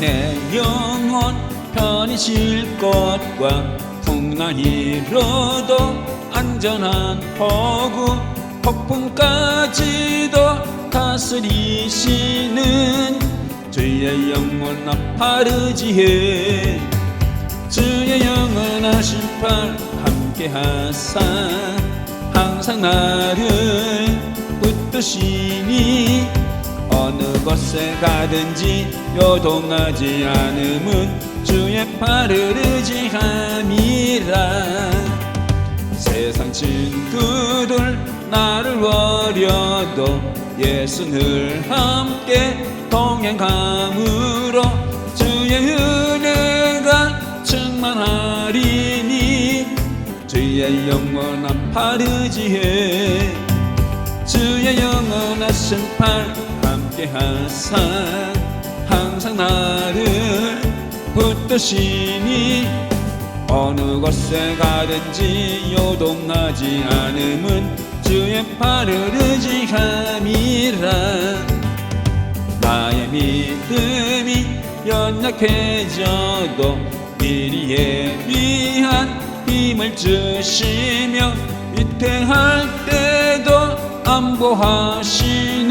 내 영혼 편히 쉴 것과 풍랑이로도 안전한 포구 폭풍까지도 다스리시는 주의 영원 아파르지해 주의 영원하신 팔 함께 하사 항상 나를 붙드시니 어느 곳에 가든지 요동하지 않음은 주의 팔을 의지함이라. 세상 친구들 나를 버려도 예수 늘 함께 동행함으로 주의 은혜가 충만하리니 주의 영원한 팔 의지해 주의 영원하신 팔 함께 하사 항상 나를 붙드시니 어느 곳에 가든지 요동하지 않음은 주의 팔을 의지함이라. 나의 믿음이 연약해져도 미리 예비한 힘을 주시며 위태할 때도 안보하시는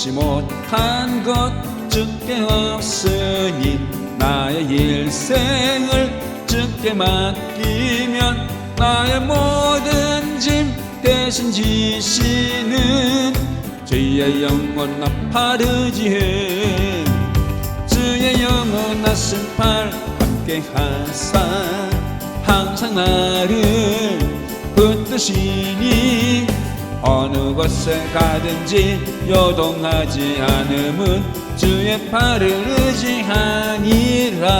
능치 못한 것 주께 없으니 나의 일생을 주께 맡기면 나의 모든 짐 대신 지시는 주의 영원한 팔 의지해 주의 영원하신 팔 함께 하사 항상 나를 붙드시니 어느 곳에 가든지 요동하지 않음은 주의 팔을 의지하니라